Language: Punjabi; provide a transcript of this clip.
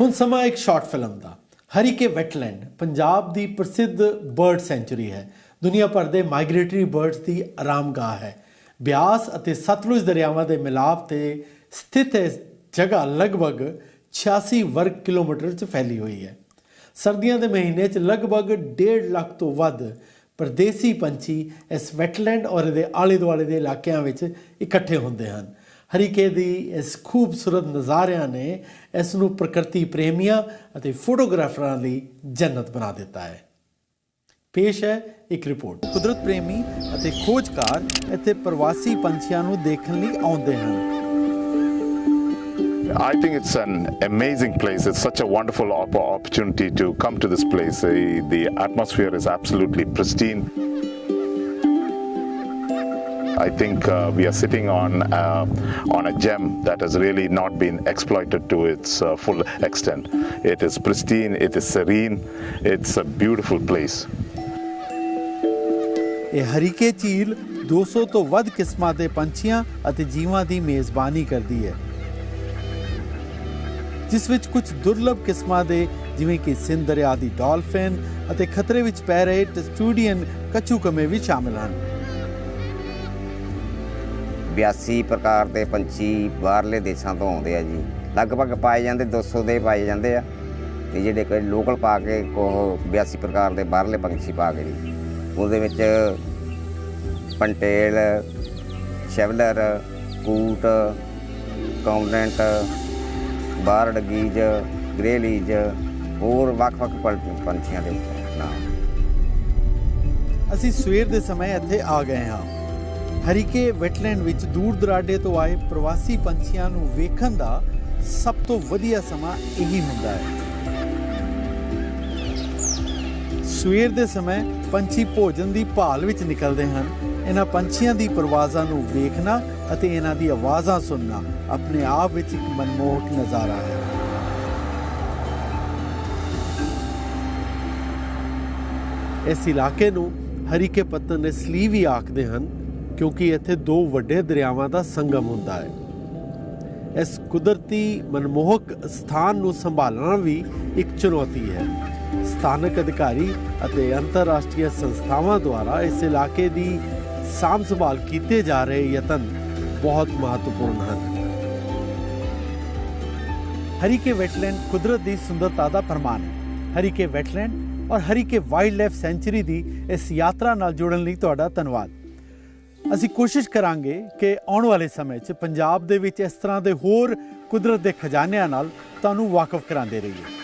ਹੁਣ ਸਮਾਂ ਇੱਕ ਸ਼ਾਰਟ ਫਿਲਮ ਦਾ। ਹਰੀਕੇ ਵੈਟਲੈਂਡ ਪੰਜਾਬ ਦੀ ਪ੍ਰਸਿੱਧ ਬਰਡ ਸੈਂਚੁਰੀ ਹੈ। ਦੁਨੀਆ ਭਰ ਦੇ ਮਾਈਗ੍ਰੇਟਰੀ ਬਰਡਸ ਦੀ ਆਰਾਮਗਾਹ ਹੈ। ਬਿਆਸ ਅਤੇ ਸਤਲੁਜ ਦਰਿਆਵਾਂ ਦੇ ਮਿਲਾਪ ਤੇ ਸਥਿਤ ਇਸ ਜਗ੍ਹਾ ਲਗਭਗ 86 ਵਰਗ ਕਿਲੋਮੀਟਰ 'ਚ ਫੈਲੀ ਹੋਈ ਹੈ। ਸਰਦੀਆਂ ਦੇ ਮਹੀਨੇ 'ਚ ਲਗਭਗ 1.5 ਲੱਖ ਤੋਂ ਵੱਧ ਪਰਦੇਸੀ ਪੰਛੀ ਇਸ ਵੈਟਲੈਂਡ ਔਰ ਇਹਦੇ ਆਲੇ-ਦੁਆਲੇ ਦੇ ਇਲਾਕਿਆਂ ਵਿੱਚ ਇਕੱਠੇ ਹੁੰਦੇ ਹਨ। ਹਰੀਕੇ ਦੀ ਇਸ ਖੂਬਸੂਰਤ ਨਜ਼ਾਰਿਆਂ ਨੇ ਇਸ ਨੂੰ ਪ੍ਰਕਿਰਤੀ ਪ੍ਰੇਮੀਆਂ ਅਤੇ ਫੋਟੋਗ੍ਰਾਫਰਾਂ ਲਈ ਜੰਨਤ ਬਣਾ ਦਿੱਤਾ ਹੈ ਪੇਸ਼ ਹੈ ਇੱਕ ਰਿਪੋਰਟ ਕੁਦਰਤ ਪ੍ਰੇਮੀ ਅਤੇ ਖੋਜਕਾਰ ਇੱਥੇ ਪ੍ਰਵਾਸੀ ਪੰਛੀਆਂ ਨੂੰ ਦੇਖਣ ਲਈ ਆਉਂਦੇ ਹਨ I think it's an amazing place. It's such a wonderful op- opportunity to come to this place. Uh, the atmosphere is absolutely pristine. I think uh, we are sitting on uh, on a gem that has really not been exploited to its uh, full extent. It is pristine. It is serene. It's a beautiful place. ਇਹ ਹਰੀਕੇ ਝੀਲ 200 ਤੋਂ ਵੱਧ ਕਿਸਮਾਂ ਦੇ ਪੰਛੀਆਂ ਅਤੇ ਜੀਵਾਂ ਦੀ ਮੇਜ਼ਬਾਨੀ ਕਰਦੀ ਹੈ ਜਿਸ ਵਿੱਚ ਕੁਝ ਦੁਰਲਭ ਕਿਸਮਾਂ ਦੇ ਜਿਵੇਂ ਕਿ ਸਿੰਧ ਦਰਿਆ ਦੀ ਡਾਲਫਿਨ ਅਤੇ ਖਤਰੇ ਵਿੱਚ ਪੈ ਰਹੇ ਟਸਟੂਡੀਅਨ ਕਛੂਕਮੇ ਵੀ ਸ਼ਾਮਲ ਹਨ 82 ਪ੍ਰਕਾਰ ਦੇ ਪੰਛੀ ਬਾਹਰਲੇ ਦੇਸ਼ਾਂ ਤੋਂ ਆਉਂਦੇ ਆ ਜੀ। ਲਗਭਗ ਪਾਏ ਜਾਂਦੇ 200 ਦੇ ਪਾਏ ਜਾਂਦੇ ਆ। ਤੇ ਜਿਹੜੇ ਕੋਈ ਲੋਕਲ ਪਾ ਕੇ ਉਹ 82 ਪ੍ਰਕਾਰ ਦੇ ਬਾਹਰਲੇ ਪੰਛੀ ਪਾ ਕੇ ਜੀ। ਉਹਦੇ ਵਿੱਚ ਪੰਟੇਲ, ਸ਼ੈਵਲਰ, ਕੂਟ, ਕੌਂਡੈਂਟ, ਬਾਰਡ ਗੀਜ, ਗ੍ਰੇਲੀਜ, ਹੋਰ ਵੱਖ-ਵੱਖ ਪੰ- ਪੰਛੀਆਂ ਦੇ ਨਾਮ। ਅਸੀਂ ਸਵੇਰ ਦੇ ਸਮੇਂ ਇੱਥੇ ਆ ਗਏ ਹਾਂ। ਹਰੀਕੇ ਵੈਟਲੈਂਡ ਵਿੱਚ ਦੂਰ ਦਰਾਡੇ ਤੋਂ ਆਏ ਪ੍ਰਵਾਸੀ ਪੰਛੀਆਂ ਨੂੰ ਵੇਖਣ ਦਾ ਸਭ ਤੋਂ ਵਧੀਆ ਸਮਾਂ ਇਹੀ ਹੁੰਦਾ ਹੈ। ਸਵੇਰ ਦੇ ਸਮੇਂ ਪੰਛੀ ਭੋਜਨ ਦੀ ਭਾਲ ਵਿੱਚ ਨਿਕਲਦੇ ਹਨ। ਇਹਨਾਂ ਪੰਛੀਆਂ ਦੀ ਪਰਵਾਜ਼ਾਂ ਨੂੰ ਵੇਖਣਾ ਅਤੇ ਇਹਨਾਂ ਦੀ ਆਵਾਜ਼ਾਂ ਸੁਣਨਾ ਆਪਣੇ ਆਪ ਵਿੱਚ ਇੱਕ ਮਨਮੋਹਕ ਨਜ਼ਾਰਾ ਹੈ। ਇਸ ਇਲਾਕੇ ਨੂੰ ਹਰੀਕੇ ਪੱਤਨ ਦੇ ਲਈ ਵੀ ਆਖਦੇ ਹਨ ਕਿਉਂਕਿ ਇੱਥੇ ਦੋ ਵੱਡੇ ਦਰਿਆਵਾਂ ਦਾ ਸੰਗਮ ਹੁੰਦਾ ਹੈ। ਇਸ ਕੁਦਰਤੀ ਮਨਮੋਹਕ ਸਥਾਨ ਨੂੰ ਸੰਭਾਲਣਾ ਵੀ ਇੱਕ ਚੁਣੌਤੀ ਹੈ। ਸਥਾਨਕ ਅਧਿਕਾਰੀ ਅਤੇ ਅੰਤਰਰਾਸ਼ਟਰੀ ਸੰਸਥਾਵਾਂ ਦੁਆਰਾ ਇਸ ਇਲਾਕੇ ਦੀ ਸਾਂਭ ਸੰਭਾਲ ਕੀਤੇ ਜਾ ਰਹੇ ਯਤਨ ਬਹੁਤ ਮਹੱਤਵਪੂਰਨ ਹਨ। ਹਰੀਕੇ ਵੈਟਲੈਂਡ ਕੁਦਰਤ ਦੀ ਸੁੰਦਰਤਾ ਦਾ ਪ੍ਰਮਾਣ ਹੈ। ਹਰੀਕੇ ਵੈਟਲੈਂਡ ਔਰ ਹਰੀਕੇ ਵਾਈਲਡ ਲਾਈਫ ਸੈਂਚੁਰੀ ਦੀ ਇਸ ਯਾਤਰਾ ਨਾਲ ਜੁੜਨ ਲਈ ਤੁਹਾਡਾ ਧੰਨਵਾਦ। ਅਸੀਂ ਕੋਸ਼ਿਸ਼ ਕਰਾਂਗੇ ਕਿ ਆਉਣ ਵਾਲੇ ਸਮੇਂ 'ਚ ਪੰਜਾਬ ਦੇ ਵਿੱਚ ਇਸ ਤਰ੍ਹਾਂ ਦੇ ਹੋਰ ਕੁਦਰਤ ਦੇ ਖਜ਼ਾਨਿਆਂ ਨਾਲ ਤੁਹਾਨੂੰ ਵਾਕਿਫ ਕਰਾਉਂਦੇ ਰਹੀਏ।